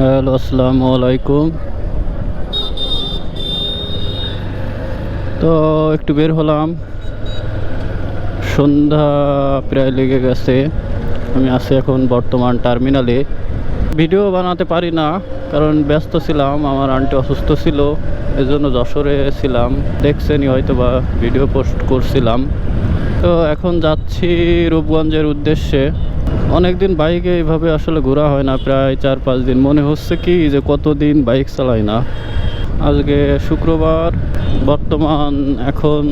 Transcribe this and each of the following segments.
Hello, আসসালামু আলাইকুম। তো একটু বের হলাম। সন্ধ্যা প্রায় লেগে গেছে। আমি আছি এখন বর্তমান টার্মিনালে। ভিডিও বানাতে পারি না, কারণ ব্যস্ত ছিলাম, আমার আন্টি অসুস্থ ছিল, এজন্য যশোরে ছিলাম। দেখছেনই হয়তো বা ভিডিও পোস্ট করছিলাম। তো এখন যাচ্ছি রূপগঞ্জের উদ্দেশ্যে। অনেকদিন বাইকে এইভাবে আসলে ঘোরা হয় না, প্রায় চার পাঁচ দিন। মনে হচ্ছে কি যে কতদিন বাইক চালাই না। আজকে শুক্রবার, বর্তমান এখন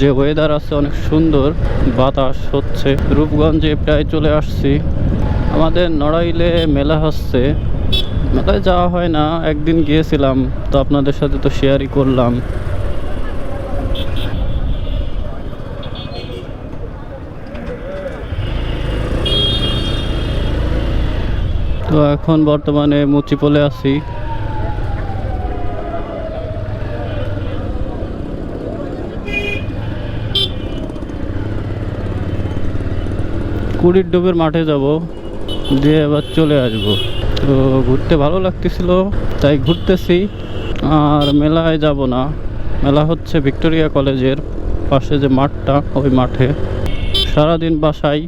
যে ওয়েদার আছে অনেক সুন্দর, বাতাস হচ্ছে। রূপগঞ্জে প্রায় চলে আসছি। আমাদের নড়াইলে মেলা হচ্ছে। মেলায় যাওয়া হয় না, একদিন গিয়েছিলাম, তো আপনাদের সাথে তো শেয়ারই করলাম। তো এখন বর্তমানে মুচিপলে আছি। কুড়ির ডোবের মাঠে যাব, দিয়ে এবার চলে আসব। তো ঘুরতে ভালো লাগতেছিল, তাই ঘুরতেছি, আর মেলায় যাব না। মেলা হচ্ছে ভিক্টোরিয়া কলেজের পাশে যে মাঠটা, ওই মাঠে। সারাদিন বাসায়,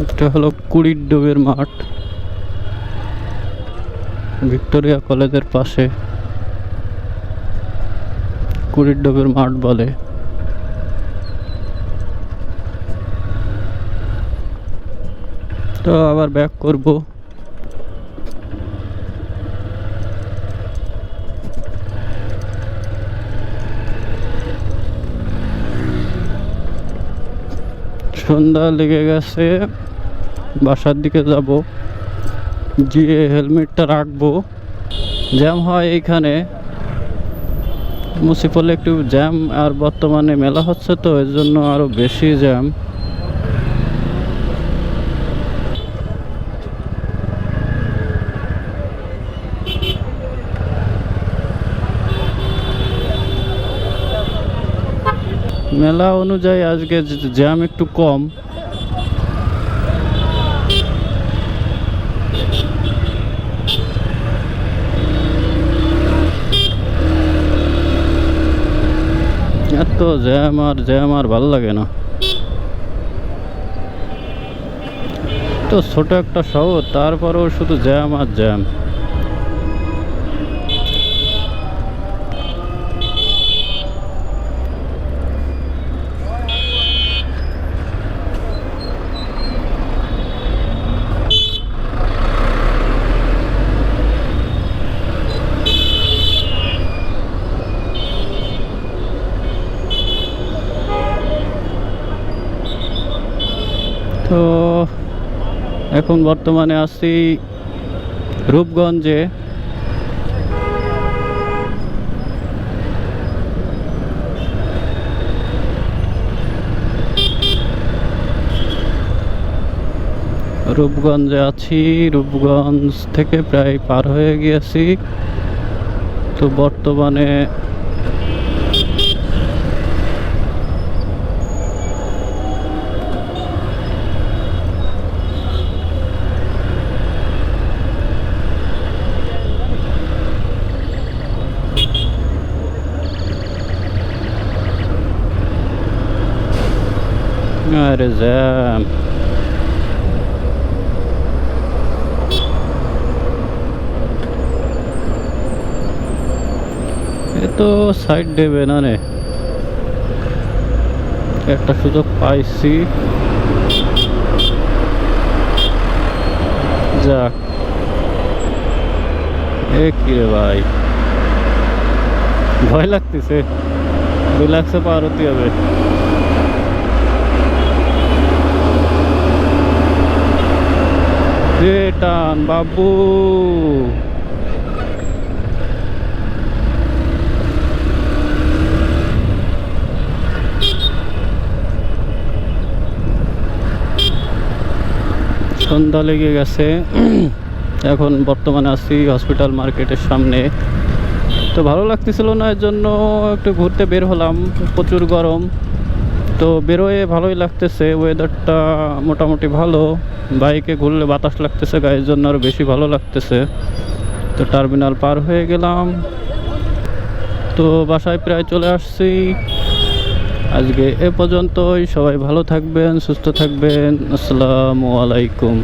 এটা হলো কুড়ির ডোবের মাঠ। ভিক্টোরিয়া কলেজের পাশে কুড়ির ডোবের মাঠ বলে। তো আবার ব্যাক করব। সন্ধ্যা লেগে গেছে, বাসার দিকে যাব। গিয়ে হেলমেটটা রাখব, জ্যাম হয় এইখানে মুসিপলে একটু জ্যাম, আর বর্তমানে মেলা হচ্ছে তো, এর জন্য আরও বেশি জ্যাম। মেলা অনুযায়ী আজকে জ্যাম একটু কম। জ্যাম আর জ্যাম আর ভালো লাগে না। তো ছোট একটা শহর, তারপরেও শুধু জ্যাম আর জ্যাম তো এখন বর্তমানে আছি রূপগঞ্জে। রূপগঞ্জে আছি, রূপগঞ্জ থেকে প্রায় পার হয়ে গিয়েছি। তো বর্তমানে আরে জ্যাম এ তো সাইড দেবে না রে একটা সুযোগ পাইছি। যাক। এ কি রে ভাই? ভয় লাগতেছে। দুই লাখশো পার হতে হবে। টান বাবু। সন্ধ্যা লেগে গেছে। এখন বর্তমানে আছি হসপিটাল মার্কেটের সামনে। তো ভালো লাগতেছিল না, এর জন্য একটু ঘুরতে বের হলাম। প্রচুর গরম। তো বেরোয়ে ভালোই লাগতেছে ওয়েদারটা মোটামুটি ভালো। বাইকে ঘুরলে বাতাস লাগতেছে গায়ের জন্য আরও বেশি ভালো লাগতেছে। তো টার্মিনাল পার হয়ে গেলাম। তো বাসায় প্রায় চলে আসছি। আজকে এ পর্যন্তই, সবাই ভালো থাকবেন, সুস্থ থাকবেন। আসসালামু আলাইকুম।